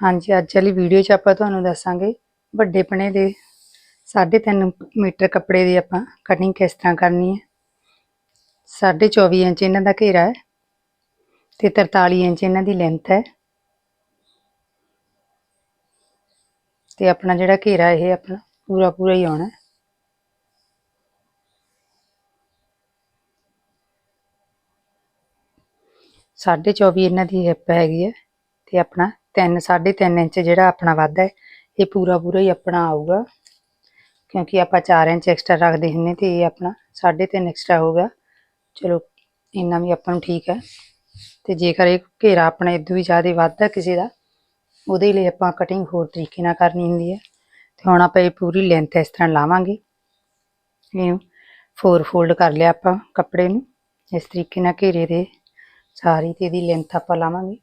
ਹਾਂਜੀ, ਅੱਜ ਵਾਲੀ ਵੀਡੀਓ 'ਚ ਆਪਾਂ ਤੁਹਾਨੂੰ ਦੱਸਾਂਗੇ ਵੱਡੇ ਪਣੇ ਦੇ 3.5 ਮੀਟਰ ਕੱਪੜੇ ਦੀ ਆਪਾਂ ਕਟਿੰਗ ਕਿਸ ਤਰ੍ਹਾਂ ਕਰਨੀ ਹੈ। 24 ਇੰਚ ਇਹਨਾਂ ਦਾ ਘੇਰਾ ਹੈ ਤੇ 43 ਇੰਚ ਇਹਨਾਂ ਦੀ ਲੈਂਥ ਹੈ। ਤੇ ਆਪਣਾ ਜਿਹੜਾ ਘੇਰਾ ਇਹ ਆਪਣਾ ਪੂਰਾ ਪੂਰਾ ਹੀ ਆਉਣਾ ਸਾਢੇ 24 ਇਹਨਾਂ ਦੀ ਹਿੱਪ ਹੈਗੀ ਹੈ ਤੇ ਆਪਣਾ 3 3.5 ਇੰਚ ਜਿਹੜਾ ਆਪਣਾ ਵਾਧਾ ਹੈ, ਇਹ ਪੂਰਾ ਪੂਰਾ ਹੀ ਆਪਣਾ ਆਊਗਾ। ਕਿਉਂਕਿ ਆਪਾਂ 4 ਇੰਚ ਐਕਸਟਰਾ ਰੱਖਦੇ ਹੁੰਨੇ ਤੇ ਇਹ ਆਪਣਾ 3.5 ਐਕਸਟਰਾ ਹੋਗਾ ਚਲੋ, ਇੰਨਾ ਵੀ ਆਪਾਂ ਨੂੰ ਠੀਕ ਹੈ। ਤੇ ਜੇਕਰ ਇਹ ਘੇਰਾ ਆਪਣਾ ਇਦੋਂ ਵੀ ਜ਼ਿਆਦਾ ਵੱਧਦਾ ਕਿਸੇ ਦਾ, ਉਹਦੇ ਲਈ ਆਪਾਂ ਕਟਿੰਗ ਹੋਰ ਤਰੀਕੇ ਨਾਲ ਕਰਨੀ ਹੁੰਦੀ ਹੈ। ਤੇ ਹੁਣ ਆਪਾਂ ਇਹ ਪੂਰੀ ਲੈਂਥ ਇਸ ਤਰ੍ਹਾਂ ਲਾਵਾਂਗੇ। ਇਹਨੂੰ ਫੋਰ ਫੋਲਡ ਕਰ ਲਿਆ ਆਪਾਂ ਕੱਪੜੇ ਨੂੰ। ਇਸ ਤਰੀਕੇ ਨਾਲ ਘੇਰੇ ਦੇ ਸਾਰੀ ਤੇ ਇਹਦੀ ਲੈਂਥ ਆਪਾਂ ਲਾਵਾਂਗੇ।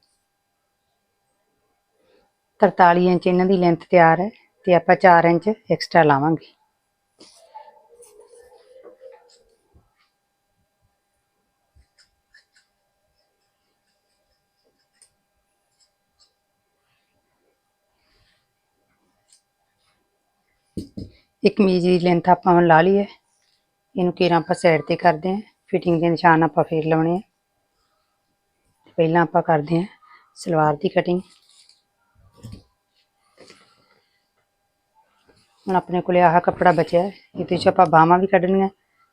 43 ਇੰਚ ਇਹਨਾਂ ਦੀ ਲੈਂਥ ਤਿਆਰ ਹੈ ਤੇ ਆਪਾਂ 4 ਇੰਚ ਐਕਸਟਰਾ ਲਾਵਾਂਗੇ। ਇੱਕ ਕਮੀਜ਼ ਦੀ ਲੈਂਥ ਆਪਾਂ ਹੁਣ ਲਾ ਲਈ ਹੈ ਇਹਨੂੰ ਕੇਰਾਂ ਆਪਾਂ ਸਾਈਡ ਤੇ ਕਰਦੇ ਹਾਂ। ਫਿਟਿੰਗ ਦੇ ਨਿਸ਼ਾਨ ਆਪਾਂ ਫੇਰ ਲਾਉਣੇ ਆ। ਪਹਿਲਾਂ ਆਪਾਂ ਕਰਦੇ ਹਾਂ ਸਲਵਾਰ ਦੀ ਕਟਿੰਗ ਹੁਣ ਆਪਣੇ ਕੋਲੇ ਆਹ ਕੱਪੜਾ ਬਚਿਆ ਹੈ ਇਹਦੇ 'ਚ ਆਪਾਂ ਬਾਹਾਂ ਵੀ ਕੱਢਣੀਆਂ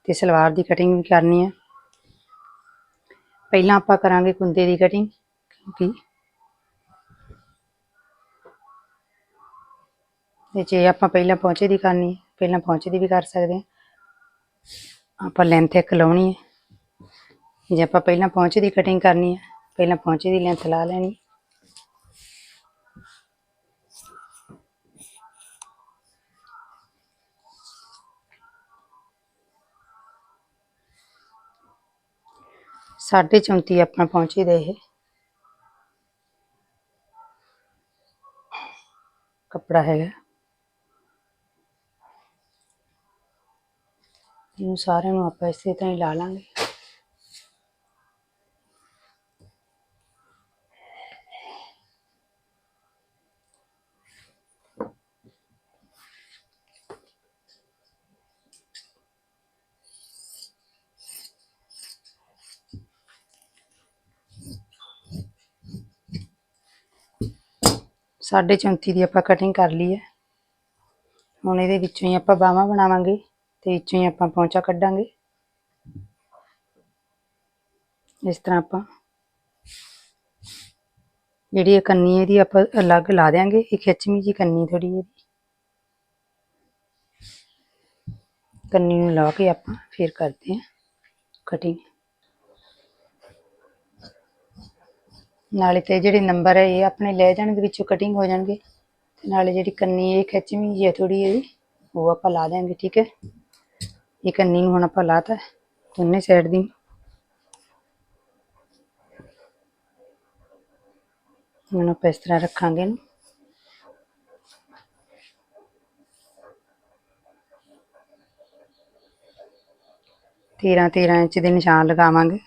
ਤੇ ਸਲਵਾਰ ਦੀ ਕਟਿੰਗ ਵੀ ਕਰਨੀ ਹੈ। ਪਹਿਲਾਂ ਆਪਾਂ ਕਰਾਂਗੇ ਕੁੰਦੇ ਦੀ ਕਟਿੰਗ ਕਿਉਂਕਿ ਇਹ ਜੇ ਆਪਾਂ ਪਹਿਲਾਂ ਪਹੁੰਚੇ ਦੀ ਕਰਨੀ ਹੈ, ਪਹਿਲਾਂ ਪਹੁੰਚੇ ਦੀ ਵੀ ਕਰ ਸਕਦੇ ਹਾਂ। ਆਪਾਂ ਲੈਂਥ ਇੱਕ ਲਾਉਣੀ ਹੈ। ਜੇ ਆਪਾਂ ਪਹਿਲਾਂ ਪਹੁੰਚੇ ਦੀ ਕਟਿੰਗ ਕਰਨੀ ਹੈ ਪਹਿਲਾਂ ਪਹੁੰਚੇ ਦੀ ਲੈਂਥ ਲਾ ਲੈਣੀ 34 ਆਪਣਾ ਪਹੁੰਚੇ ਦੇ ਇਹ। ਕੱਪੜਾ ਹੈਗਾ। ਇਹਨੂੰ ਸਾਰਿਆਂ ਨੂੰ ਆਪਾਂ ਇਸੇ ਤਰ੍ਹਾਂ ਹੀ ਲਾ ਲਾਂਗੇ। ਸਾਢੇ 34 ਦੀ ਆਪਾਂ ਕਟਿੰਗ ਕਰ ਲਈ ਹੈ। ਹੁਣ ਇਹਦੇ ਵਿੱਚੋਂ ਹੀ ਆਪਾਂ ਬਾਹਾਂ ਬਣਾਵਾਂਗੇ ਤੇ ਵਿੱਚੋਂ ਹੀ ਆਪਾਂ ਪੌਂਚਾ ਕੱਢਾਂਗੇ। ਇਸ ਤਰ੍ਹਾਂ ਆਪਾਂ ਜਿਹੜੀ ਇਹ ਕੰਨੀ ਇਹਦੀ ਆਪਾਂ ਅਲੱਗ ਲਾ ਦਿਆਂਗੇ। ਇਹ ਖਿੱਚਵੀਂ ਜੀ ਕੰਨੀ ਥੋੜੀ ਇਹਦੀ। ਕੰਨੀ ਨੂੰ ਲਾ ਕੇ ਆਪਾਂ ਫੇਰ ਕਰਦੇ ਹਾਂ ਕਟਿੰਗ ਨਾਲੇ ਤੇ ਜਿਹੜੇ ਨੰਬਰ ਹੈ ਇਹ ਆਪਣੇ ਲੈ ਜਾਣਗੇ, ਵਿੱਚੋਂ ਕਟਿੰਗ ਹੋ ਜਾਣਗੇ। ਤੇ ਨਾਲੇ ਜਿਹੜੀ ਕੰਨੀ ਇਹ ਖਿੱਚਵੀਂ ਜੀ ਹੈ ਥੋੜੀ ਇਹਦੀ ਉਹ ਆਪਾਂ ਲਾ ਦਿਆਂਗੇ, ਠੀਕ ਹੈ? ਇਹ ਕੰਨੀ ਨੂੰ ਹੁਣ ਆਪਾਂ ਲਾਤਾ, ਦੋਨੇ ਸਾਈਡ ਦੀ। ਹੁਣ ਆਪਾਂ ਇਸ ਤਰ੍ਹਾਂ ਰੱਖਾਂਗੇ ਇਹਨੂੰ। ਤੇਰਾਂ ਤੇਰਾਂ ਇੰਚ ਦੇ ਨਿਸ਼ਾਨ ਲਗਾਵਾਂਗੇ।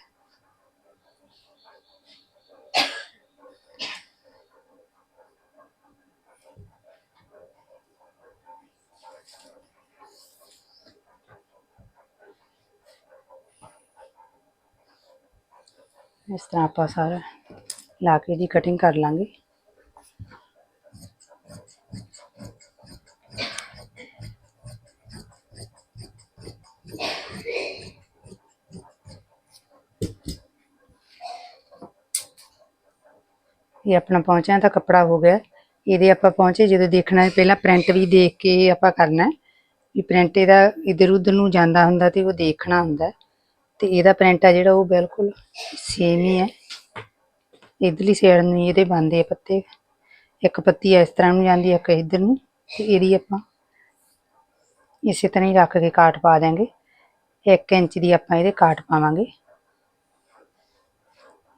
ਇਸ ਤਰ੍ਹਾਂ ਆਪਾਂ ਸਾਰਾ ਲਾ ਕੇ ਦੀ ਕਟਿੰਗ ਕਰ ਲਾਂਗੇ। ਇਹ ਆਪਣਾ ਪਹੁੰਚਿਆ ਤਾਂ ਕੱਪੜਾ ਹੋ ਗਿਆ। ਇਹਦੇ ਆਪਾਂ ਪਹੁੰਚੇ ਜਦੋਂ ਦੇਖਣਾ ਹੈ, ਪਹਿਲਾਂ ਪ੍ਰਿੰਟ ਵੀ ਦੇਖ ਕੇ ਆਪਾਂ ਕਰਨਾ ਹੈ। ਵੀ ਪ੍ਰਿੰਟ ਇਹਦਾ ਇਧਰ ਉਧਰ ਨੂੰ ਜਾਂਦਾ ਹੁੰਦਾ ਤੇ ਉਹ ਦੇਖਣਾ ਹੁੰਦਾ ਤੇ ਇਹਦਾ ਪ੍ਰਿੰਟ ਆ ਜਿਹੜਾ ਉਹ ਬਿਲਕੁਲ ਸੇਮ ਹੀ ਹੈ। ਇਧਰਲੀ ਸਾਈਡ ਨੂੰ ਇਹਦੇ ਬੰਦੇ ਪੱਤੇ। ਇੱਕ ਪੱਤੀ ਇਸ ਤਰ੍ਹਾਂ ਨੂੰ ਜਾਂਦੀ ਹੈ ਇੱਕ ਇਧਰ ਨੂੰ ਤੇ ਇਹਦੀ ਆਪਾਂ ਇਸੇ ਤਰ੍ਹਾਂ ਹੀ ਰੱਖ ਕੇ ਕਾਟ ਪਾ ਦਿਆਂਗੇ। 1 ਇੰਚ ਦੀ ਆਪਾਂ ਇਹਦੇ ਕਾਟ ਪਾਵਾਂਗੇ।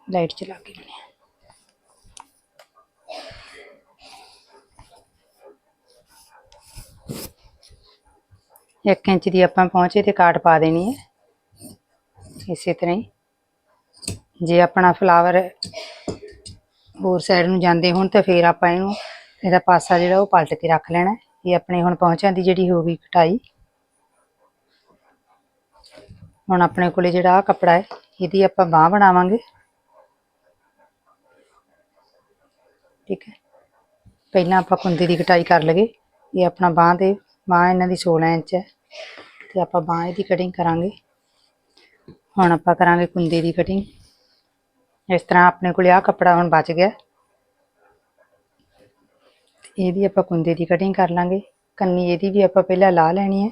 ਲਾਈਟ ਚਲਾ ਕੇ ਲੈਣੇ ਇੱਕ ਇੰਚ ਦੀ ਆਪਾਂ ਪਹੁੰਚੇ ਤੇ ਕਾਟ ਪਾ ਦੇਣੀ ਹੈ। ਇਸੇ ਤਰ੍ਹਾਂ ਹੀ। ਜੇ ਆਪਣਾ ਫਲਾਵਰ ਹੋਰ ਸਾਈਡ ਨੂੰ ਜਾਂਦੇ ਹੋਣ ਤਾਂ ਫਿਰ ਆਪਾਂ ਇਹਨੂੰ ਇਹਦਾ ਪਾਸਾ ਜਿਹੜਾ ਉਹ ਪਲਟ ਕੇ ਰੱਖ ਲੈਣਾ। ਇਹ ਆਪਣੇ ਹੁਣ ਪਹੁੰਚਾਂ ਦੀ ਜਿਹੜੀ ਹੋ ਗਈ ਕਟਾਈ। ਹੁਣ ਆਪਣੇ ਕੋਲੇ ਜਿਹੜਾ ਆ ਕੱਪੜਾ ਹੈ, ਇਹਦੀ ਆਪਾਂ ਬਾਹ ਬਣਾਵਾਂਗੇ। ਠੀਕ ਹੈ। ਪਹਿਲਾਂ ਆਪਾਂ ਕੁੰਦੇ ਦੀ ਕਟਾਈ ਕਰ ਲਗੇ ਇਹ ਆਪਣਾ ਬਾਹ ਦੇ ਬਾਹ ਇਹਨਾਂ ਦੀ 16 ਇੰਚ ਹੈ। ਤੇ ਆਪਾਂ ਬਾਹ ਇਹਦੀ ਕਟਿੰਗ ਕਰਾਂਗੇ। ਹੁਣ ਆਪਾਂ ਕਰਾਂਗੇ ਕੁੰਦੇ ਦੀ ਕਟਿੰਗ ਇਸ ਤਰ੍ਹਾਂ ਆਪਣੇ ਕੋਲ ਆ ਕੱਪੜਾ ਹੁਣ ਬਚ ਗਿਆ। ਇਹਦੀ ਆਪਾਂ ਕੁੰਦੇ ਦੀ ਕਟਿੰਗ ਕਰ ਲਾਂਗੇ। ਕੰਨੀ ਇਹਦੀ ਵੀ ਆਪਾਂ ਪਹਿਲਾਂ ਲਾ ਲੈਣੀ ਹੈ।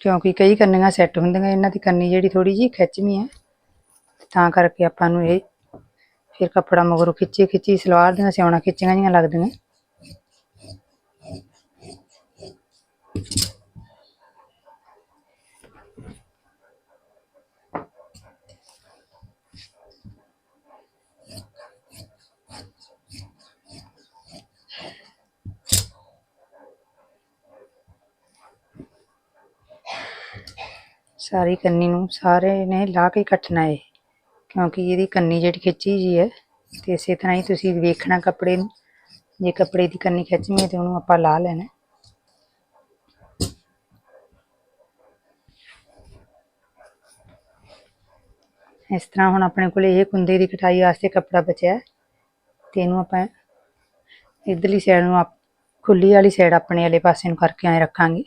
ਕਿਉਂਕਿ ਕਈ ਕੰਨੀਆਂ ਸੈੱਟ ਹੁੰਦੀਆਂ, ਇਹਨਾਂ ਦੀ ਕੰਨੀ ਜਿਹੜੀ ਥੋੜੀ ਜਿਹੀ ਖਿੱਚਵੀਂ ਹੈ। ਤਾਂ ਕਰਕੇ ਆਪਾਂ ਨੂੰ ਇਹ ਫਿਰ ਕੱਪੜਾ ਮਗਰੋਂ ਖਿੱਚੀ ਖਿੱਚੀ ਸਲਵਾਰ ਦੀਆਂ ਸਿਉਣਾ ਖਿੱਚੀਆਂ ਜੀਆਂ ਲੱਗਦੀਆਂ। ਸਾਰੀ ਕੰਨੀ ਨੂੰ ਸਾਰੇ ਨੇ ਲਾ ਕੇ ਕੱਟਣਾ ਹੈ ਕਿਉਂਕਿ ਇਹਦੀ ਕੰਨੀ ਜਿਹੜੀ ਖਿੱਚੀ ਜੀ ਹੈ ਤੇ ਇਸੇ ਤਰ੍ਹਾਂ ਹੀ ਤੁਸੀਂ ਵੇਖਣਾ ਕੱਪੜੇ ਨੂੰ, ਜੇ ਕੱਪੜੇ ਦੀ ਕੰਨੀ ਖਿੱਚਣੀ ਹੈ ਤੇ ਉਹਨੂੰ ਆਪਾਂ ਲਾ ਲੈਣਾ ਇਸ ਤਰ੍ਹਾਂ ਹੁਣ ਆਪਣੇ ਕੋਲ ਇਹ ਕੁੰਦੇ ਦੀ ਕਟਾਈ ਵਾਸਤੇ ਕੱਪੜਾ ਬਚਿਆ ਹੈ ਤੇ ਇਹਨੂੰ ਆਪਾਂ ਇਧਰਲੀ ਸਾਈਡ ਨੂੰ ਆਪ, ਖੁੱਲੀ ਵਾਲੀ ਸਾਈਡ ਆਪਣੇ ਵਾਲੇ ਪਾਸੇ ਨੂੰ ਕਰਕੇ ਐਂ ਰੱਖਾਂਗੇ।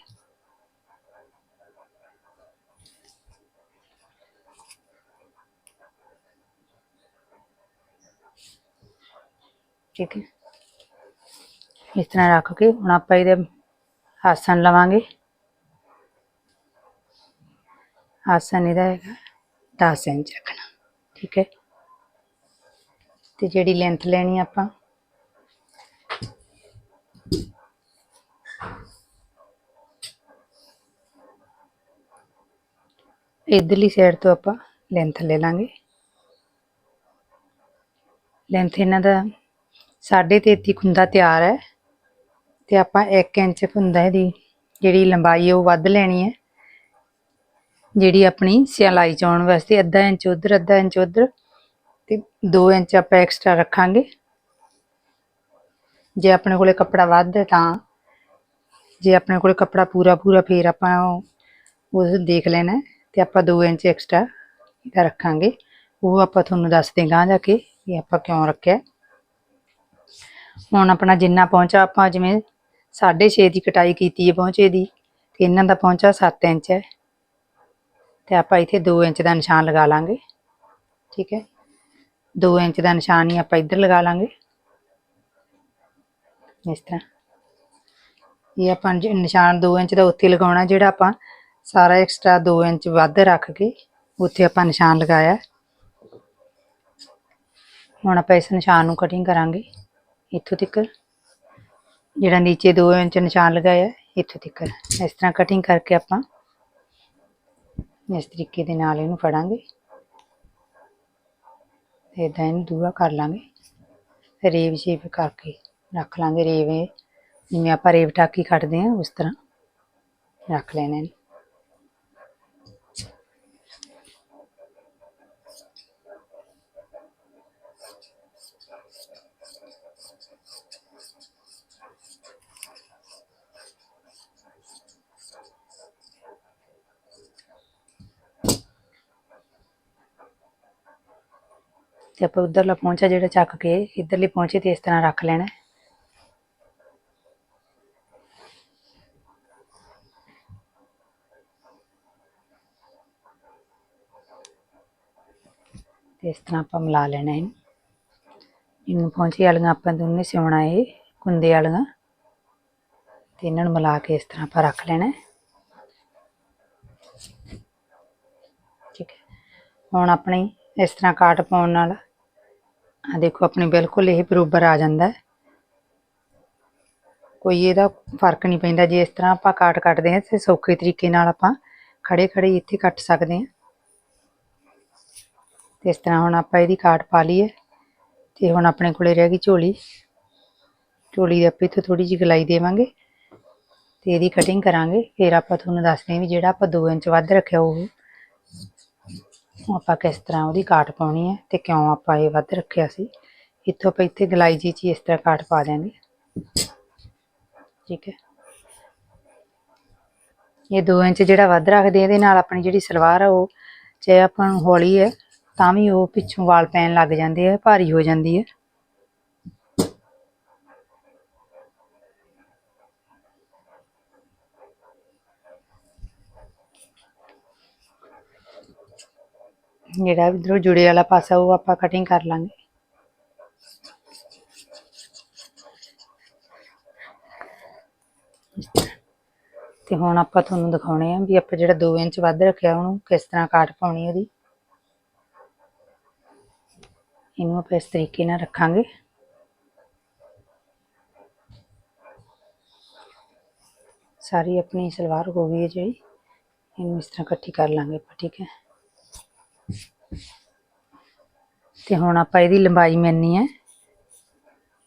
ਠੀਕ ਹੈ। ਇਸ ਤਰ੍ਹਾਂ ਰੱਖ ਕੇ ਹੁਣ ਆਪਾਂ ਇਹਦੇ ਆਸਣ ਲਵਾਂਗੇ। ਆਸਨ ਇਹਦਾ ਹੈਗਾ 10 ਇੰਚ ਰੱਖਣਾ, ਠੀਕ ਹੈ। ਤੇ ਜਿਹੜੀ ਲੈਂਥ ਲੈਣੀ ਆਪਾਂ। ਇਧਰਲੀ ਸਾਈਡ ਤੋਂ ਆਪਾਂ ਲੈਂਥ ਲੈ ਲਾਂਗੇ। ਲੈਂਥ ਇਹਨਾਂ ਦਾ 33 ਖੁੰਦਾ ਤਿਆਰ ਹੈ ਤੇ ਆਪਾਂ 1 ਇੰਚ ਖੁੰਦਾ ਦੀ ਜਿਹੜੀ ਲੰਬਾਈ ਹੈ ਉਹ ਵੱਧ ਲੈਣੀ ਹੈ, ਜਿਹੜੀ ਆਪਣੀ ਸਿਲਾਈ ਚਾਉਣ ਵਾਸਤੇ ਅੱਧਾ ਇੰਚ ਉਧਰ, ਅੱਧਾ ਇੰਚ ਉਧਰ ਤੇ 2 ਇੰਚ ਆਪਾਂ ਐਕਸਟਰਾ ਰੱਖਾਂਗੇ। ਜੇ ਆਪਣੇ ਕੋਲੇ ਕੱਪੜਾ ਵੱਧ ਹੈ ਤਾਂ, ਜੇ ਆਪਣੇ ਕੋਲੇ ਕੱਪੜਾ ਪੂਰਾ ਪੂਰਾ ਫੇਰ ਆਪਾਂ ਉਹ ਦੇਖ ਲੈਣਾ ਹੈ ਤੇ ਆਪਾਂ 2 ਇੰਚ ਐਕਸਟਰਾ ਇਹਦਾ ਰੱਖਾਂਗੇ। ਉਹ ਆਪਾਂ ਤੁਹਾਨੂੰ ਦੱਸ ਦੇਂਗਾ ਜਾ ਕੇ ਕਿ ਆਪਾਂ ਕਿਉਂ ਰੱਖਿਆ। ਹੁਣ ਆਪਣਾ ਜਿੰਨਾ ਪਹੁੰਚਾ, ਆਪਾਂ ਜਿਵੇਂ 6.5 ਦੀ ਕਟਾਈ ਕੀਤੀ ਹੈ ਪਹੁੰਚੇ ਦੀ, ਤੇ ਇਹਨਾਂ ਦਾ ਪਹੁੰਚਾ 7 ਇੰਚ ਹੈ। ਤੇ ਆਪਾਂ ਇੱਥੇ 2 ਇੰਚ ਦਾ ਨਿਸ਼ਾਨ ਲਗਾ ਲਾਂਗੇ। ਠੀਕ ਹੈ? 2 ਇੰਚ ਦਾ ਨਿਸ਼ਾਨ ਹੀ ਆਪਾਂ ਇੱਧਰ ਲਗਾ ਲਾਂਗੇ। ਇਸ ਤਰ੍ਹਾਂ। ਇਹ ਆਪਾਂ ਨਿਸ਼ਾਨ 2 ਇੰਚ ਦਾ ਉੱਥੇ ਲਗਾਉਣਾ, ਜਿਹੜਾ ਆਪਾਂ ਸਾਰਾ ਐਕਸਟਰਾ 2 ਇੰਚ ਵੱਧ ਰੱਖ ਕੇ ਉੱਥੇ ਆਪਾਂ ਨਿਸ਼ਾਨ ਲਗਾਇਆ। ਹੁਣ ਆਪਾਂ ਇਸ ਨਿਸ਼ਾਨ ਨੂੰ ਕਟਿੰਗ ਕਰਾਂਗੇ। ਇੱਥੋਂ ਤੱਕ। ਜਿਹੜਾ ਨੀਚੇ 2 ਇੰਚ ਨਿਸ਼ਾਨ ਲਗਾਇਆ, ਇੱਥੋਂ ਤੱਕ। ਇਸ ਤਰ੍ਹਾਂ ਕਟਿੰਗ ਕਰਕੇ ਆਪਾਂ ਇਸ ਤਰੀਕੇ ਦੇ ਨਾਲ ਇਹਨੂੰ ਫੜਾਂਗੇ। ਤੇ ਇਦਾਂ ਇਹਨੂੰ ਦੂਰਾ ਕਰ ਲਾਂਗੇ। ਰੇਵ ਸ਼ੇਪ ਕਰਕੇ ਰੱਖ ਲਾਂਗੇ। ਰੇਵ ਜਿਵੇਂ ਆਪਾਂ ਰੇਵ ਟਾਕੀ ਕੱਟਦੇ ਆ ਉਸ ਤਰ੍ਹਾਂ ਰੱਖ ਲੈਣੇ ਨੇ ਤੇ ਆਪਾਂ ਉਧਰਲਾ ਪਹੁੰਚਾ ਜਿਹੜਾ ਚੱਕ ਕੇ ਇਧਰਲੀ ਪਹੁੰਚੇ ਤੇ ਇਸ ਤਰ੍ਹਾਂ ਰੱਖ ਲੈਣਾ ਹੈ। ਤੇ ਇਸ ਤਰ੍ਹਾਂ ਆਪਾਂ ਮਿਲਾ ਲੈਣਾ ਇਹਨੂੰ। ਇਹਨੂੰ ਪਹੁੰਚੇ ਵਾਲੀਆਂ ਆਪਾਂ ਦੋਨੇ ਸਿਉਣਾ ਇਹ, ਕੁੰਦੇ ਵਾਲੀਆਂ। ਤੇ ਇਹਨਾਂ ਨੂੰ ਮਿਲਾ ਕੇ ਇਸ ਤਰ੍ਹਾਂ ਆਪਾਂ ਰੱਖ ਲੈਣਾ ਠੀਕ ਹੈ। ਹੁਣ ਆਪਣੀ ਇਸ ਤਰ੍ਹਾਂ ਕਾਟ ਪਾਉਣ ਨਾਲ। ਆ ਦੇਖੋ, ਆਪਣੇ ਬਿਲਕੁਲ ਇਹ ਬਰੋਬਰ ਆ ਜਾਂਦਾ ਹੈ। ਕੋਈ ਇਹਦਾ ਫ਼ਰਕ ਨਹੀਂ ਪੈਂਦਾ। ਜੇ ਇਸ ਤਰ੍ਹਾਂ ਆਪਾਂ ਕਾਟ ਕੱਟਦੇ ਹਾਂ, ਤੇ ਸੌਖੇ ਤਰੀਕੇ ਨਾਲ ਆਪਾਂ ਖੜੇ ਖੜੇ ਇੱਥੇ ਕੱਟ ਸਕਦੇ ਹਾਂ। ਤੇ ਇਸ ਤਰ੍ਹਾਂ ਹੁਣ ਆਪਾਂ ਇਹਦੀ ਕਾਟ ਪਾ ਲਈਏ, ਤੇ ਹੁਣ ਆਪਣੇ ਕੋਲੇ ਰਹਿ ਗਈ ਝੋਲੀ। ਝੋਲੀ ਦੇ ਆਪਾਂ ਇੱਥੋਂ ਥੋੜੀ ਜਿਹੀ ਗਲਾਈ ਦੇਵਾਂਗੇ, ਤੇ ਇਹਦੀ ਕਟਿੰਗ ਕਰਾਂਗੇ। ਫਿਰ ਆਪਾਂ ਤੁਹਾਨੂੰ ਦੱਸਦੇ ਹਾਂ ਵੀ ਜਿਹੜਾ ਆਪਾਂ 2 ਇੰਚ ਵੱਧ ਰੱਖਿਆ, ਉਹ ਆਪਾਂ ਕਿਸ ਤਰ੍ਹਾਂ ਉਹਦੀ ਕਾਟ ਪਾਉਣੀ ਹੈ ਤੇ ਕਿਉਂ ਆਪਾਂ ਇਹ ਵੱਧ ਰੱਖਿਆ ਸੀ। ਇੱਥੋਂ ਆਪਾਂ ਇੱਥੇ ਗਲਾਈ ਜੀ ਚ ਹੀ ਇਸ ਤਰ੍ਹਾਂ ਕਾਟ ਪਾ ਦਿਆਂਗੇ। ਠੀਕ ਹੈ। ਇਹ 2 ਇੰਚ ਜਿਹੜਾ ਵੱਧ ਰੱਖਦੇ ਆ, ਇਹਦੇ ਨਾਲ ਆਪਣੀ ਜਿਹੜੀ ਸਲਵਾਰ ਆ ਉਹ ਚਾਹੇ ਆਪਾਂ ਨੂੰ ਹੌਲੀ ਹੈ ਤਾਂ ਵੀ ਉਹ ਪਿੱਛੋਂ ਵਾਲ ਪੈਣ ਲੱਗ ਜਾਂਦੇ ਆ ਭਾਰੀ ਹੋ ਜਾਂਦੀ ਹੈ। ਜਿਹੜਾ ਇਧਰੋਂ ਜੁੜੇ ਵਾਲਾ ਪਾਸਾ, ਉਹ ਆਪਾਂ ਕਟਿੰਗ ਕਰ ਲਾਂਗੇ। ਤੇ ਹੁਣ ਆਪਾਂ ਤੁਹਾਨੂੰ ਦਿਖਾਉਣੇ ਆ ਵੀ ਆਪਾਂ ਜਿਹੜਾ 2 ਇੰਚ ਵੱਧ ਰੱਖਿਆ ਉਹਨੂੰ ਕਿਸ ਤਰ੍ਹਾਂ ਕਾਟ ਪਾਉਣੀ ਉਹਦੀ। ਇਹਨੂੰ ਆਪਾਂ ਇਸ ਤਰੀਕੇ ਨਾਲ ਰੱਖਾਂਗੇ। ਸਾਰੀ ਆਪਣੀ ਸਲਵਾਰ ਹੋ ਗਈ ਹੈ ਜਿਹੜੀ। ਇਹਨੂੰ ਇਸ ਤਰ੍ਹਾਂ ਇਕੱਠੀ ਕਰ ਲਾਂਗੇ ਆਪਾਂ, ਠੀਕ ਹੈ। ਤੇ ਹੁਣ ਆਪਾਂ ਇਹਦੀ ਲੰਬਾਈ ਮਿਣਨੀ ਹੈ।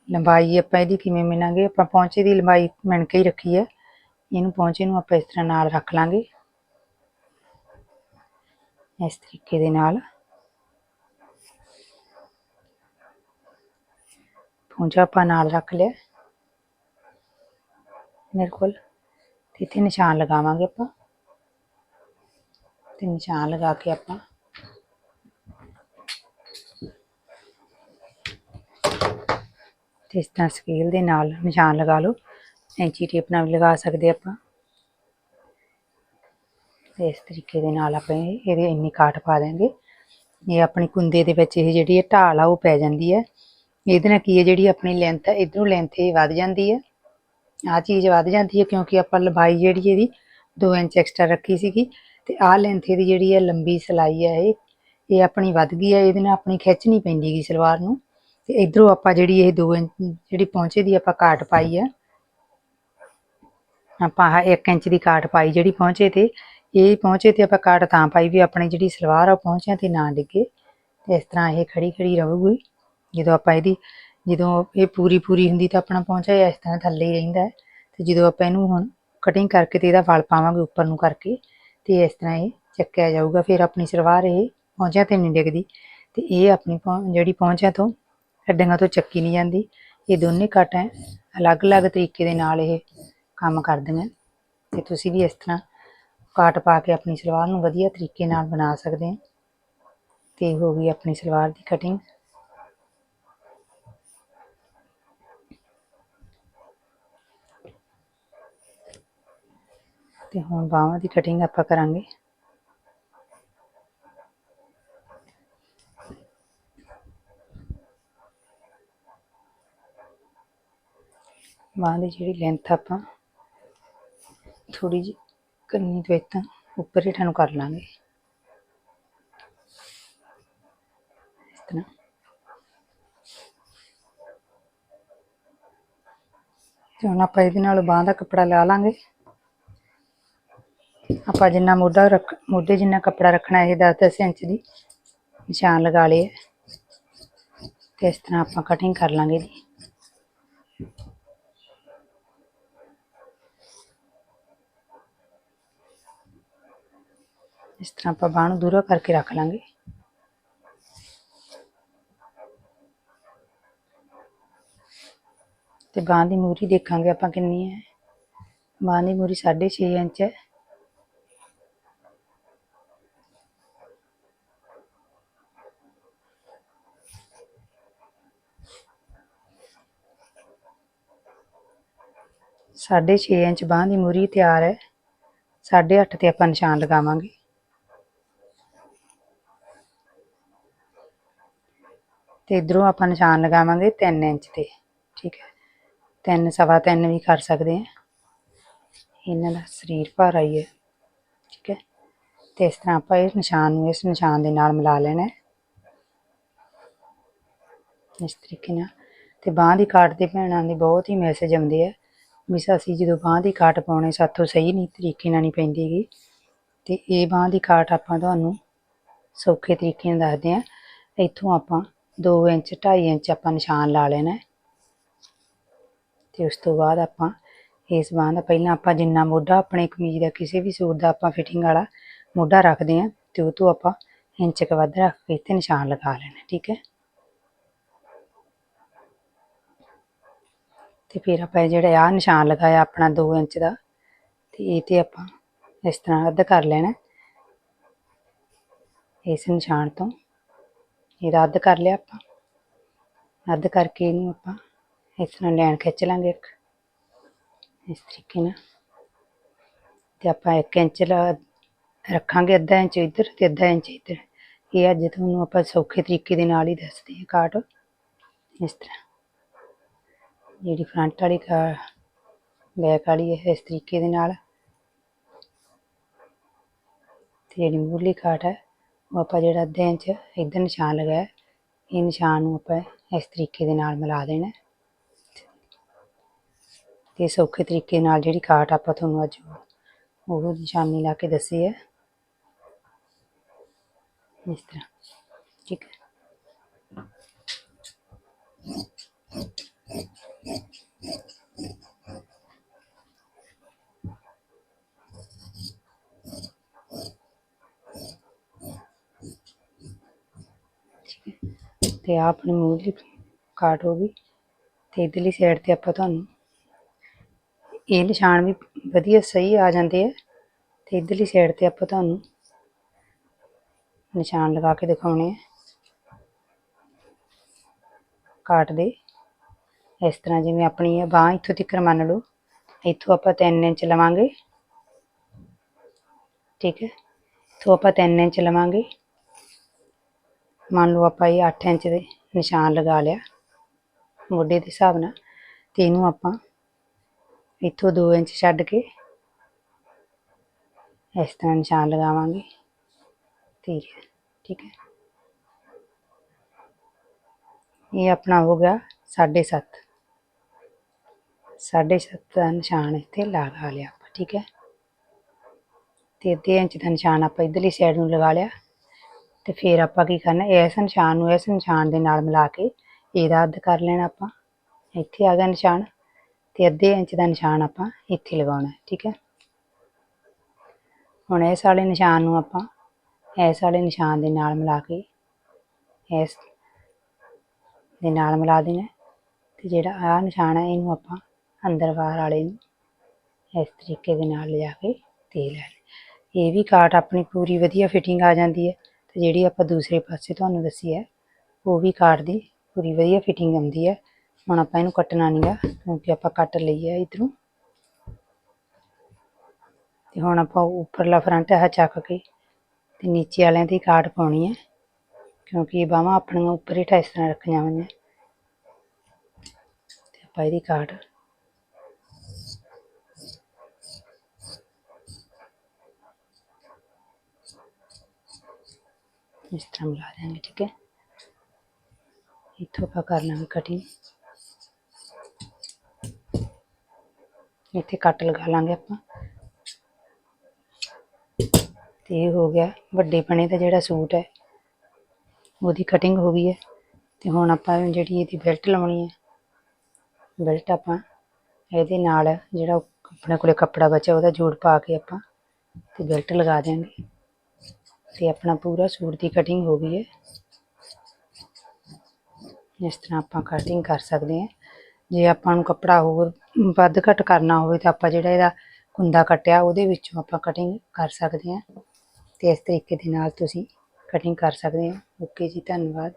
ਲੰਬਾਈ ਆਪਾਂ ਇਹਦੀ ਕਿਵੇਂ ਮਿਣਾਂਗੇ ਆਪਾਂ ਪੌਂਚੇ ਦੀ ਲੰਬਾਈ ਮਿਣ ਕੇ ਹੀ ਰੱਖੀ ਹੈ। ਇਹਨੂੰ ਪੌਂਚੇ ਨੂੰ ਆਪਾਂ ਇਸ ਤਰ੍ਹਾਂ ਨਾਲ ਰੱਖ ਲਾਂਗੇ। ਇਸ ਤਰੀਕੇ ਦੇ ਨਾਲ। ਪੌਂਚਾ ਆਪਾਂ ਨਾਲ ਰੱਖ ਲਿਆ। ਮੇਰੇ ਕੋਲ ਇੱਥੇ ਨਿਸ਼ਾਨ ਲਗਾਵਾਂਗੇ ਆਪਾਂ। ਤੇ ਨਿਸ਼ਾਨ ਲਗਾ ਕੇ ਆਪਾਂ ਇਸ ਤਰ੍ਹਾਂ ਸਕੇਲ ਦੇ ਨਾਲ ਨਿਸ਼ਾਨ ਲਗਾ ਲਓ। ਐਂਚੀ ਟੇਪ ਨਾਲ ਵੀ ਲਗਾ ਸਕਦੇ ਆਪਾਂ। ਇਸ ਤਰੀਕੇ ਦੇ ਨਾਲ ਆਪਾਂ ਇਹ- ਇਹਦੇ ਇੰਨੀ ਕਾਟ ਪਾ ਦੇਵਾਂਗੇ ਇਹ ਆਪਣੀ ਕੁੰਦੇ ਦੇ ਵਿੱਚ ਇਹ ਜਿਹੜੀ ਹੈ ਢਾਲ ਆ, ਉਹ ਪੈ ਜਾਂਦੀ ਹੈ। ਇਹਦੇ ਨਾਲ ਕੀ ਹੈ, ਜਿਹੜੀ ਆਪਣੀ ਲੈਂਥ ਹੈ ਇਧਰੋਂ ਲੈਂਥ ਇਹ ਵੱਧ ਜਾਂਦੀ ਹੈ। ਆ ਚੀਜ਼ ਵੱਧ ਜਾਂਦੀ ਹੈ ਕਿਉਂਕਿ ਆਪਾਂ ਲੰਬਾਈ ਜਿਹੜੀ ਇਹਦੀ 2 ਇੰਚ ਐਕਸਟਰਾ ਰੱਖੀ ਸੀਗੀ ਤੇ ਆਹ ਲੈਂਥ ਇਹਦੀ ਜਿਹੜੀ ਹੈ ਲੰਬੀ ਸਲਾਈ ਹੈ ਇਹ। ਇਹ ਆਪਣੀ ਵੱਧ ਗਈ ਹੈ, ਇਹਦੇ ਨਾਲ ਆਪਣੀ ਖਿੱਚ ਨਹੀਂ ਪੈਂਦੀ ਗੀ ਸਲਵਾਰ ਨੂੰ। ਤੇ ਇਧਰੋਂ ਆਪਾਂ ਜਿਹੜੀ ਇਹ 2 ਇੰਚ, ਜਿਹੜੀ ਪਹੁੰਚੇ ਦੀ ਆਪਾਂ ਕਾਟ ਪਾਈ ਆ। ਆਪਾਂ ਆਹ 1 ਇੰਚ ਦੀ ਕਾਟ ਪਾਈ ਜਿਹੜੀ ਪਹੁੰਚੇ ਤੇ। ਇਹ ਪਹੁੰਚੇ ਤੇ ਆਪਾਂ ਕਾਟ ਤਾਂ ਪਾਈ ਵੀ ਆਪਣੀ ਜਿਹੜੀ ਸਲਵਾਰ ਆ ਉਹ ਪਹੁੰਚਿਆਂ ਤੇ ਨਾ ਡਿੱਗੇ ਤੇ ਇਸ ਤਰ੍ਹਾਂ ਇਹ ਖੜੀ ਖੜੀ ਰਹੂਗੀ। ਜਦੋਂ ਆਪਾਂ ਇਹਦੀ, ਜਦੋਂ ਇਹ ਪੂਰੀ ਪੂਰੀ ਹੁੰਦੀ ਤਾਂ ਆਪਣਾ ਪਹੁੰਚਾ ਇਸ ਤਰ੍ਹਾਂ ਥੱਲੇ ਹੀ ਰਹਿੰਦਾ ਹੈ। ਤੇ ਜਦੋਂ ਆਪਾਂ ਇਹਨੂੰ ਹੁਣ ਕਟਿੰਗ ਕਰਕੇ ਤੇ ਇਹਦਾ ਫਲ ਪਾਵਾਂਗੇ ਉੱਪਰ ਨੂੰ ਕਰਕੇ ਤੇ ਇਸ ਤਰ੍ਹਾਂ ਇਹ ਚੱਕਿਆ ਜਾਊਗਾ। ਫਿਰ ਆਪਣੀ ਸਲਵਾਰ ਇਹ ਪਹੁੰਚਿਆਂ ਤੇ ਨਹੀਂ ਡਿੱਗਦੀ। ਤੇ ਇਹ ਆਪਣੀ ਪਹੁੰ- ਜਿਹੜੀ ਪਹੁੰਚਿਆਂ ਤੋਂ ਹੱਡੀਆਂ ਤੋਂ ਚੱਕੀ ਨਹੀਂ ਜਾਂਦੀ। ਇਹ ਦੋਨੇ ਕੱਟ ਹੈ ਅਲੱਗ-ਅਲੱਗ ਤਰੀਕੇ ਦੇ ਨਾਲ ਇਹ ਕੰਮ ਕਰਦੀਆਂ ਤੇ ਤੁਸੀਂ ਵੀ ਇਸ ਤਰ੍ਹਾਂ ਕਾਟ ਪਾ ਕੇ ਆਪਣੀ ਸਲਵਾਰ ਨੂੰ ਵਧੀਆ ਤਰੀਕੇ ਨਾਲ ਬਣਾ ਸਕਦੇ ਹੋ। ਤੇ ਹੋ ਗਈ ਆਪਣੀ ਸਲਵਾਰ ਦੀ ਕਟਿੰਗ ਤੇ ਹੁਣ ਬਾਹਾਂ ਦੀ ਕਟਿੰਗ ਆਪਾਂ ਕਰਾਂਗੇ। ਬਾਹਾਂ ਦੀ ਜਿਹੜੀ ਲੈਂਥ ਆਪਾਂ ਥੋੜੀ ਜਿਹੀ ਕੰਨੀ ਤੋਂ ਇੱਥਾਂ ਉੱਪਰ ਹੇਠਾਂ ਨੂੰ ਕਰ ਲਾਂਗੇ। ਇਸ ਤਰ੍ਹਾਂ। ਤੇ ਹੁਣ ਆਪਾਂ ਇਹਦੇ ਨਾਲ ਬਾਹਾਂ ਦਾ ਕੱਪੜਾ ਲਾ ਲਾਂਗੇ। ਆਪਾਂ ਜਿੰਨਾ ਮੋਢਾ ਰੱਖ, ਮੋਢੇ ਜਿੰਨਾ ਕੱਪੜਾ ਰੱਖਣਾ ਇਹ 10-10 ਇੰਚ ਦੀ ਨਿਸ਼ਾਨ ਲਗਾ ਲਏ ਤੇ ਇਸ ਤਰ੍ਹਾਂ ਆਪਾਂ ਕਟਿੰਗ ਕਰ ਲਾਂਗੇ ਜੀ ਇਸ ਤਰ੍ਹਾਂ ਆਪਾਂ ਬਾਹ ਨੂੰ ਦੂਰਾ ਕਰਕੇ ਰੱਖ ਲਾਂਗੇ। ਤੇ ਬਾਹ ਦੀ ਮੂਰੀ ਦੇਖਾਂਗੇ ਆਪਾਂ ਕਿੰਨੀ ਹੈ। ਬਾਹ ਦੀ ਮੂਰੀ 6.5 ਇੰਚ ਹੈ। ਸਾਢੇ ਛੇ ਇੰਚ ਬਾਂਹ ਦੀ ਮੂਰੀ ਤਿਆਰ ਹੈ। ਸਾਢੇ ਅੱਠ ਤੇ ਆਪਾਂ ਨਿਸ਼ਾਨ ਲਗਾਵਾਂਗੇ। ਤੇ ਇਧਰੋਂ ਆਪਾਂ ਨਿਸ਼ਾਨ ਲਗਾਵਾਂਗੇ 3 ਇੰਚ ਤੇ ਠੀਕ ਹੈ। ਤਿੰਨ, ਸਵਾ ਤਿੰਨ ਵੀ ਕਰ ਸਕਦੇ ਆ ਇਹਨਾਂ ਦਾ ਸਰੀਰ ਭਾਰਾ ਹੀ ਹੈ, ਠੀਕ ਹੈ। ਤੇ ਇਸ ਤਰ੍ਹਾਂ ਆਪਾਂ ਇਹ ਨਿਸ਼ਾਨ ਨੂੰ ਇਸ ਨਿਸ਼ਾਨ ਦੇ ਨਾਲ ਮਿਲਾ ਲੈਣਾ ਇਸ ਤਰੀਕੇ ਨਾਲ। ਤੇ ਬਾਂਹ ਦੀ ਕਾਟ ਦੇ ਭੈਣਾਂ ਦੇ ਬਹੁਤ ਹੀ ਮੈਸੇਜ ਆਉਂਦੇ ਆ ਵੀ ਅਸੀਂ ਜਦੋਂ ਬਾਂਹ ਦੀ ਕਾਟ ਪਾਉਣੇ, ਸਾਥੋਂ ਸਹੀ ਨਹੀਂ ਤਰੀਕੇ ਨਾਲ ਨਹੀਂ ਪੈਂਦੀ ਗੀ ਤੇ ਇਹ ਬਾਂਹ ਦੀ ਕਾਟ ਆਪਾਂ ਤੁਹਾਨੂੰ ਸੌਖੇ ਤਰੀਕੇ ਨਾਲ ਦੱਸਦੇ ਆ ਇੱਥੋਂ ਆਪਾਂ 2 ਇੰਚ 2.5 ਇੰਚ ਆਪਾਂ ਨਿਸ਼ਾਨ ਲਾ ਲੈਣਾ ਹੈ। ਤੇ ਉਸ ਤੋਂ ਬਾਅਦ ਆਪਾਂ ਇਸ ਬਾਂਹ ਦਾ ਪਹਿਲਾਂ ਆਪਾਂ ਜਿੰਨਾ ਮੋਢਾ ਆਪਣੇ ਕਮੀਜ਼ ਦਾ ਕਿਸੇ ਵੀ ਸੂਟ ਦਾ ਆਪਾਂ ਫਿਟਿੰਗ ਵਾਲਾ ਮੋਢਾ ਰੱਖਦੇ ਆ ਤੇ ਉਹ ਤੋਂ ਆਪਾਂ ਇੰਚ ਕੁ ਵੱਧ ਰੱਖ ਕੇ ਤੇ ਨਿਸ਼ਾਨ ਲਗਾ ਲੈਣਾ, ਠੀਕ ਹੈ। ਤੇ ਫਿਰ ਆਪਾਂ ਜਿਹੜਾ ਆ ਨਿਸ਼ਾਨ ਲਗਾਇਆ ਆਪਣਾ 2 ਇੰਚ ਦਾ, ਤੇ ਇਹ ਤੇ ਆਪਾਂ ਇਸ ਤਰ੍ਹਾਂ ਅੱਧ ਕਰ ਲੈਣਾ ਇਸ ਨਿਸ਼ਾਨ ਤੋਂ ਇਹ ਰੱਦ ਕਰ ਲਿਆ ਆਪਾਂ। ਰੱਦ ਕਰਕੇ ਇਹਨੂੰ ਆਪਾਂ ਇਸ ਤਰ੍ਹਾਂ ਲਾਈਨ ਖਿੱਚ ਲਾਂਗੇ ਇੱਕ। ਇਸ ਤਰੀਕੇ ਨਾਲ। ਤੇ ਆਪਾਂ 1 ਇੰਚ ਰੱਖਾਂਗੇ ਅੱਧਾ ਇੰਚ ਇੱਧਰ ਤੇ ਅੱਧਾ ਇੰਚ ਇੱਧਰ। ਇਹ ਅੱਜ ਤੁਹਾਨੂੰ ਆਪਾਂ ਸੌਖੇ ਤਰੀਕੇ ਦੇ ਨਾਲ ਹੀ ਦੱਸਦੇ ਹਾਂ ਕਾਟ। ਇਸ ਤਰ੍ਹਾਂ। ਜਿਹੜੀ ਫਰੰਟ ਵਾਲੀ ਕਾ ਬੈਕ ਵਾਲੀ ਹੈ ਇਸ ਤਰੀਕੇ ਦੇ ਨਾਲ। ਤੇ ਜਿਹੜੀ ਮੂਹਰਲੀ ਕਾਟ ਹੈ ਉਹ ਆਪਾਂ ਜਿਹੜਾ ਅੱਧਾ ਇੰਚ ਇੱਧਰ ਨਿਸ਼ਾਨ ਲਗਾਇਆ, ਇਹ ਨਿਸ਼ਾਨ ਨੂੰ ਆਪਾਂ ਇਸ ਤਰੀਕੇ ਦੇ ਨਾਲ ਮਿਲਾ ਦੇਣਾ ਹੈ। ਤੇ ਸੌਖੇ ਤਰੀਕੇ ਨਾਲ ਜਿਹੜੀ ਕਾਟ ਆਪਾਂ ਤੁਹਾਨੂੰ ਅੱਜ ਉਹ ਨਿਸ਼ਾਨੀ ਲਾ ਕੇ ਦੱਸੀ ਹੈ ਇਸ ਤਰ੍ਹਾਂ, ਠੀਕ ਹੈ ਤੇ ਆਹ ਆਪਣੀ ਮੂਹਰਲੀ ਕਾਟ ਹੋ ਗਈ ਤੇ ਇਧਰਲੀ ਸਾਈਡ ਤੇ ਆਪਾਂ ਤੁਹਾਨੂੰ ਇਹ ਨਿਸ਼ਾਨ ਵੀ ਵਧੀਆ ਸਹੀ ਆ ਜਾਂਦੇ ਆ ਤੇ ਇਧਰਲੀ ਸਾਈਡ ਤੇ ਆਪਾਂ ਤੁਹਾਨੂੰ ਨਿਸ਼ਾਨ ਲਗਾ ਕੇ ਦਿਖਾਉਣੇ ਆ ਕਾਟ ਦੇ। ਇਸ ਤਰ੍ਹਾਂ ਜਿਵੇਂ ਆਪਣੀ ਇਹ ਬਾਹ ਇੱਥੋਂ ਤੱਕ ਮੰਨ ਲਓ, ਇੱਥੋਂ ਆਪਾਂ 3 ਇੰਚ ਲਵਾਂਗੇ। ਠੀਕ ਹੈ? ਇੱਥੋਂ ਆਪਾਂ 3 ਇੰਚ ਲਵਾਂਗੇ। ਮੰਨ ਲਓ ਆਪਾਂ ਇਹ 8 ਇੰਚ ਦੇ ਨਿਸ਼ਾਨ ਲਗਾ ਲਿਆ, ਮੋਢੇ ਦੇ ਹਿਸਾਬ ਨਾਲ, ਤੇ ਇਹਨੂੰ ਆਪਾਂ ਇੱਥੋਂ 2 ਇੰਚ ਛੱਡ ਕੇ ਇਸ ਤਰ੍ਹਾਂ ਨਿਸ਼ਾਨ ਲਗਾਵਾਂਗੇ। ਧੀਰੇ ਠੀਕ ਹੈ। ਇਹ ਆਪਣਾ ਹੋ ਗਿਆ 7.5 7.5 ਦਾ ਨਿਸ਼ਾਨ ਇੱਥੇ ਲਗਾ ਲਿਆ ਆਪਾਂ, ਠੀਕ ਹੈ। ਤੇ ਅੱਧੇ ਇੰਚ ਦਾ ਨਿਸ਼ਾਨ ਆਪਾਂ ਇਧਰਲੀ ਸਾਈਡ ਨੂੰ ਲਗਾ ਲਿਆ। ਤੇ ਫਿਰ ਆਪਾਂ ਕੀ ਕਰਨਾ ਇਸ ਨਿਸ਼ਾਨ ਨੂੰ ਇਸ ਨਿਸ਼ਾਨ ਦੇ ਨਾਲ ਮਿਲਾ ਕੇ ਇਹਦਾ ਅੱਧ ਕਰ ਲੈਣਾ ਆਪਾਂ। ਇੱਥੇ ਆ ਗਿਆ ਨਿਸ਼ਾਨ ਤੇ ਅੱਧੇ ਇੰਚ ਦਾ ਨਿਸ਼ਾਨ ਆਪਾਂ ਇੱਥੇ ਲਗਾਉਣਾ, ਠੀਕ ਹੈ। ਹੁਣ ਇਸ ਵਾਲੇ ਨਿਸ਼ਾਨ ਨੂੰ ਆਪਾਂ ਇਸ ਵਾਲੇ ਨਿਸ਼ਾਨ ਦੇ ਨਾਲ ਮਿਲਾ ਕੇ ਇਸ ਦੇ ਨਾਲ ਮਿਲਾ ਦੇਣਾ ਹੈ ਤੇ ਜਿਹੜਾ ਆਹ ਨਿਸ਼ਾਨ ਹੈ ਇਹਨੂੰ ਆਪਾਂ ਅੰਦਰ ਬਾਹਰ ਵਾਲੇ ਨੂੰ ਇਸ ਤਰੀਕੇ ਦੇ ਨਾਲ ਲਿਜਾ ਕੇ ਦੇ ਲੈ ਇਹ ਵੀ ਕਾਟ ਆਪਣੀ ਪੂਰੀ ਵਧੀਆ ਫਿਟਿੰਗ ਆ ਜਾਂਦੀ ਹੈ। ਤੇ ਜਿਹੜੀ ਆਪਾਂ ਦੂਸਰੇ ਪਾਸੇ ਤੁਹਾਨੂੰ ਦੱਸੀ ਹੈ, ਉਹ ਵੀ ਕਾਟ ਦੀ ਪੂਰੀ ਵਧੀਆ ਫਿਟਿੰਗ ਆਉਂਦੀ ਹੈ। ਹੁਣ ਆਪਾਂ ਇਹਨੂੰ ਕੱਟਣਾ ਨਹੀਂਗਾ ਕਿਉਂਕਿ ਆਪਾਂ ਕੱਟ ਲਈ ਹੈ ਇਧਰੋਂ। ਤੇ ਹੁਣ ਆਪਾਂ ਉੱਪਰਲਾ ਫਰੰਟ ਹੈ ਚੱਕ ਕੇ ਤੇ ਨੀਚੇ ਵਾਲਿਆਂ ਦੀ ਕਾਟ ਪਾਉਣੀ ਹੈ, ਕਿਉਂਕਿ ਇਹ ਬਾਹਾਂ ਆਪਣੀਆਂ ਉੱਪਰ ਹੀ ਇਸ ਤਰ੍ਹਾਂ ਰੱਖੀਆਂ ਹੋਈਆਂ। ਤੇ ਆਪਾਂ ਇਹਦੀ ਕਾਟ ਇਸ ਤਰ੍ਹਾਂ ਮਿਲਾ ਦਿਆਂਗੇ, ਠੀਕ ਹੈ? ਇੱਥੋਂ ਆਪਾਂ ਕਰ ਲਾਂਗੇ ਕਟਿੰਗ ਇੱਥੇ ਕੱਟ ਲਗਾ ਲਾਂਗੇ ਆਪਾਂ। ਤੇ ਇਹ ਹੋ ਗਿਆ ਵੱਡੇ ਪਣੇ ਦਾ ਜਿਹੜਾ ਸੂਟ ਹੈ, ਉਹਦੀ ਕਟਿੰਗ ਹੋ ਗਈ ਹੈ। ਤੇ ਹੁਣ ਆਪਾਂ ਜਿਹੜੀ ਇਹਦੀ ਬੈਲਟ ਲਾਉਣੀ ਹੈ ਬੈਲਟ ਆਪਾਂ ਇਹਦੇ ਨਾਲ ਜਿਹੜਾ ਆਪਣੇ ਕੋਲੇ ਕੱਪੜਾ ਬਚਿਆ ਉਹਦਾ ਜੋੜ ਪਾ ਕੇ ਆਪਾਂ ਤੇ ਬੈਲਟ ਲਗਾ ਦਿਆਂਗੇ। ਤੇ ਆਪਣਾ ਪੂਰਾ ਸੂਟ ਦੀ ਕਟਿੰਗ ਹੋ ਗਈ ਹੈ। ਇਸ ਤਰ੍ਹਾਂ ਆਪਾਂ ਕਟਿੰਗ ਕਰ ਸਕਦੇ ਹਾਂ। ਜੇ ਆਪਾਂ ਨੂੰ ਕੱਪੜਾ ਹੋਰ ਵੱਧ ਘੱਟ ਕਰਨਾ ਹੋਵੇ ਤਾਂ ਆਪਾਂ ਜਿਹੜਾ ਇਹਦਾ ਕੁੰਦਾ ਕੱਟਿਆ, ਉਹਦੇ ਵਿੱਚੋਂ ਆਪਾਂ ਕਟਿੰਗ ਕਰ ਸਕਦੇ ਹਾਂ। ਤੇ ਇਸ ਤਰੀਕੇ ਦੇ ਨਾਲ ਤੁਸੀਂ ਕਟਿੰਗ ਕਰ ਸਕਦੇ ਹੋ। ਓਕੇ ਜੀ, ਧੰਨਵਾਦ।